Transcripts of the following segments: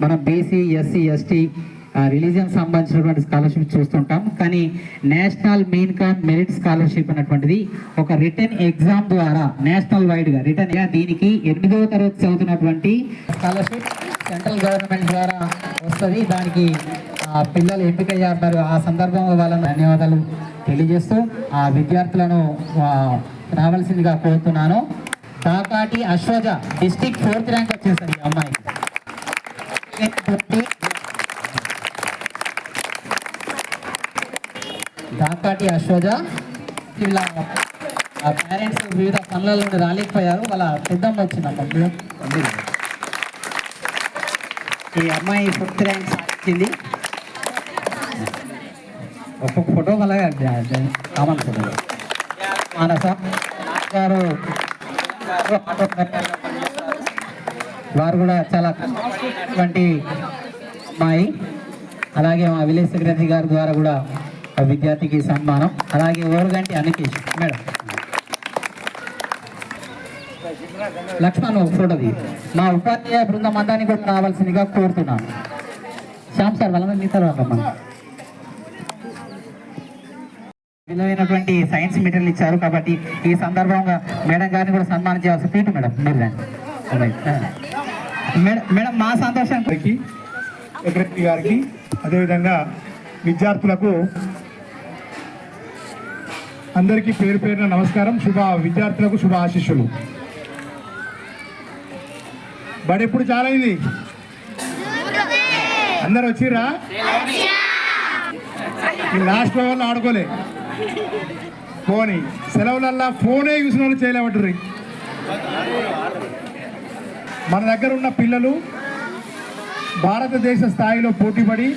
మనం BC SC ST religion సంబంధించినటువంటి scholarship చూస్తుంటాం. కానీ national means cum merit scholarship అనేటువంటిది ఒక రిటర్న్ ఎగ్జామ్ ద్వారా నేషనల్ వైడ్గా రిటర్న్ దీనికి ఎనిమిదవ తరగతి చదువుతున్నటువంటి స్కాలర్షిప్ సెంట్రల్ గవర్నమెంట్ ద్వారా వస్తుంది. దానికి ఆ, పిల్లలు ఎంపికయ్యారు. ఆ సందర్భంలో వాళ్ళని ధన్యవాదాలు తెలియజేస్తూ ఆ విద్యార్థులను రావాల్సిందిగా కోరుతున్నాను. కాకాటి అశ్వజ డిస్టిక్ ఫోర్త్ ర్యాంక్ వచ్చేసరి అమ్మాయి. అశ్వజ వీళ్ళ పేరెంట్స్ వివిధ పనుల నుండి రాలేకపోయారు. వాళ్ళ పెద్దమ్మ వచ్చిందమ్మ ఈ అమ్మాయి ఫిఫ్త్ ర్యాంక్ సాధించింది. ఒక్కొక్క ఫోటో అలాగే కామన్ ఫోటో. మానస గారు వారు కూడా చాలా కష్టపడినటువంటి అమ్మాయి. అలాగే మా విలేజ్ సెక్రటరీ గారి ద్వారా కూడా విద్యార్థికి సన్మానం. అలాగే ఓరుగంటి అనికేష్ మేడం. లక్ష్మణ్ చూడది మా ఉపాధ్యాయ బృందం అందాన్ని కూడా రావాల్సిందిగా కోరుతున్నాను. శ్యామ్ సార్ వాళ్ళ మీ తర్వాత విలువైనటువంటి సైన్స్ మెటీరియల్ ఇచ్చారు కాబట్టి ఈ సందర్భంగా మేడం గారిని కూడా సన్మానం చేయాల్సి పీటు మేడం. మీరు మేడం మా సంతోషానికి. సెక్రటరీ గారికి అదేవిధంగా విద్యార్థులకు అందరికీ పేరు పేరున నమస్కారం. శుభ విద్యార్థులకు శుభ ఆశీస్సులు. బడి ఎప్పుడు చాలైంది? అందరు వచ్చిర్రా? ఈ లాస్ట్ వాళ్ళు ఆడుకోలే. పోనీ సెలవులల్లా ఫోనే చూసిన వాళ్ళు చేయలేమంటారు మన దగ్గర ఉన్న పిల్లలు భారతదేశ స్థాయిలో పోటీపడి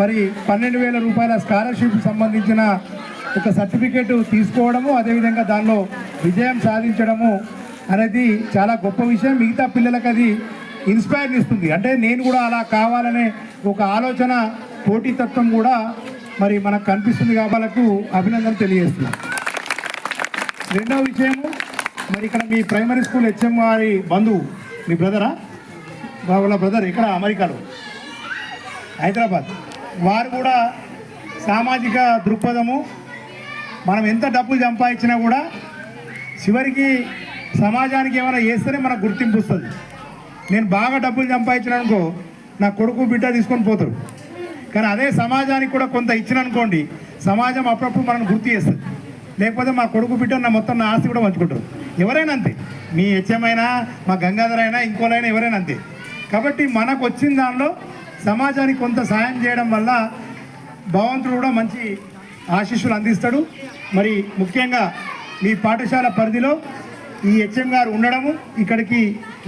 మరి పన్నెండు వేల రూపాయల స్కాలర్షిప్ సంబంధించిన ఒక సర్టిఫికేట్ తీసుకోవడము అదేవిధంగా దానిలో విజయం సాధించడము అనేది చాలా గొప్ప విషయం. మిగతా పిల్లలకు అది ఇన్స్పైర్ ఇస్తుంది. అంటే నేను కూడా అలా కావాలనే ఒక ఆలోచన పోటీతత్వం కూడా మరి మనకు కనిపిస్తుంది కాబట్టి అభినందన తెలియజేస్తున్నాను. రెండవ విషయము మరి ఇక్కడ మీ ప్రైమరీ స్కూల్ హెచ్ఎం వారి బంధువు మీ బ్రదరా? వాళ్ళ బ్రదర్ ఇక్కడ అమెరికాలో. హైదరాబాద్. వారు కూడా సామాజిక దృక్పథము మనం ఎంత డబ్బులు సంపాదించినా కూడా చివరికి సమాజానికి ఏమైనా చేస్తేనే మనకు గుర్తింపు వస్తుంది. నేను బాగా డబ్బులు సంపాదించిన అనుకో నా కొడుకు బిడ్డ తీసుకొని పోతారు. కానీ అదే సమాజానికి కూడా కొంత ఇచ్చిన అనుకోండి సమాజం అప్పుడప్పుడు మనం గుర్తు చేస్తుంది. లేకపోతే మా కొడుకు బిడ్డ నా మొత్తం నా ఆస్తి కూడా పంచుకుంటారు. ఎవరైనా అంతే. మీ హెచ్ఎం అయినా మా గంగాధర్ అయినా ఇంకోలైనా ఎవరైనా అంతే. కాబట్టి మనకు వచ్చిన దానిలో సమాజానికి కొంత సాయం చేయడం వల్ల భగవంతుడు కూడా మంచి ఆశీస్సులు అందిస్తాడు. మరి ముఖ్యంగా మీ పాఠశాల పరిధిలో ఈ హెచ్ఎం గారు ఉండడము ఇక్కడికి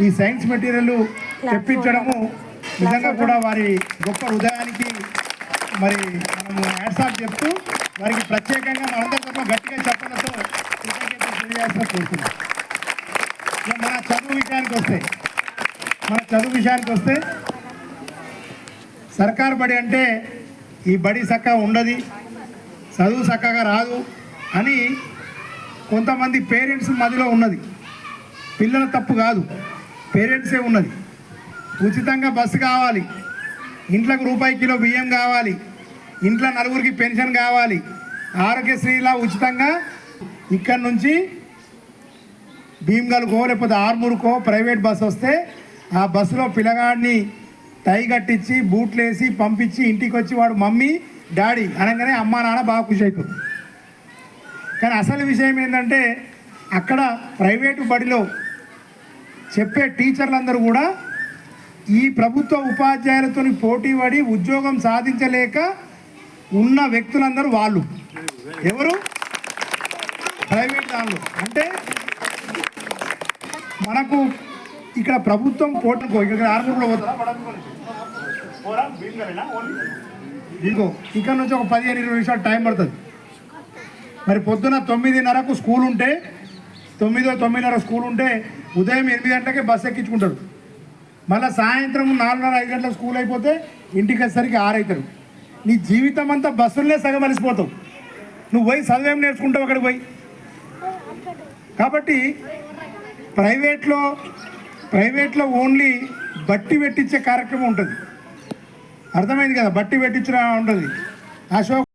ఈ సైన్స్ మెటీరియల్ తెప్పించడము నిజంగా కూడా వారి గొప్ప హృదయానికి మరి మనము హ్యాట్సాప్ చెప్తూ వారికి ప్రత్యేకంగా మనందరితో గట్టిగా చెప్పడంతో కృతజ్ఞతలు కోరుతున్నాం ఇక మన చదువు విషయానికి వస్తే మన చదువు విషయానికి వస్తే సర్కారు బడి అంటే ఈ బడి చక్కగా ఉండదు. చదువు చక్కగా రాదు అని కొంతమంది పేరెంట్స్ మదిలో ఉన్నది. పిల్లల తప్పు కాదు. పేరెంట్సే ఉన్నది. ఉచితంగా బస్సు కావాలి. ఇంట్లోకి రూపాయి కిలో బియ్యం కావాలి. ఇంట్లో నలుగురికి పెన్షన్ కావాలి. ఆరోగ్యశ్రీలా ఉచితంగా ఇక్కడి నుంచి భీమ్గల్కో లేకపోతే ఆర్మూర్కో ప్రైవేట్ బస్సు వస్తే ఆ బస్సులో పిల్లగాడిని టై కట్టించి బూట్లు వేసి పంపించి ఇంటికి వచ్చి వాడు మమ్మీ డాడీ అనగానే అమ్మా నాన్న బాగా ఖుషి అవుతుంది కానీ అసలు విషయం ఏంటంటే అక్కడ ప్రైవేటు బడిలో చెప్పే టీచర్లందరూ కూడా ఈ ప్రభుత్వ ఉపాధ్యాయులతో పోటీ పడి ఉద్యోగం సాధించలేక ఉన్న వ్యక్తులందరూ వాళ్ళు. ఎవరు? ప్రైవేట్ దానిలో. అంటే మనకు ఇక్కడ ప్రభుత్వం పోటీ ఇక్కడ ఆరుగురులో పోతారా? ఇదిగో ఇక్కడ నుంచి ఒక పదిహేను ఇరవై నిమిషాలు టైం పడుతుంది. మరి పొద్దున తొమ్మిదిన్నరకు స్కూల్ ఉంటే తొమ్మిదో తొమ్మిదిన్నర స్కూల్ ఉంటే ఉదయం ఎనిమిది గంటలకే బస్సు ఎక్కించుకుంటారు. మళ్ళీ సాయంత్రం నాలుగున్నర ఐదు గంటల స్కూల్ అయిపోతే ఇంటికి వచ్చేసరికి ఆరవుతారు నీ జీవితం అంతా బస్సులనే సగం అలసిపోతావు. నువ్వు పోయి చదివేం నేర్చుకుంటావు అక్కడికి పోయి? కాబట్టి ప్రైవేట్లో ప్రైవేట్లో ఓన్లీ బట్టి పెట్టించే కార్యక్రమం ఉంటుంది. అర్థమైంది కదా? బట్టి పెట్టించడం ఉంటుంది అశోక్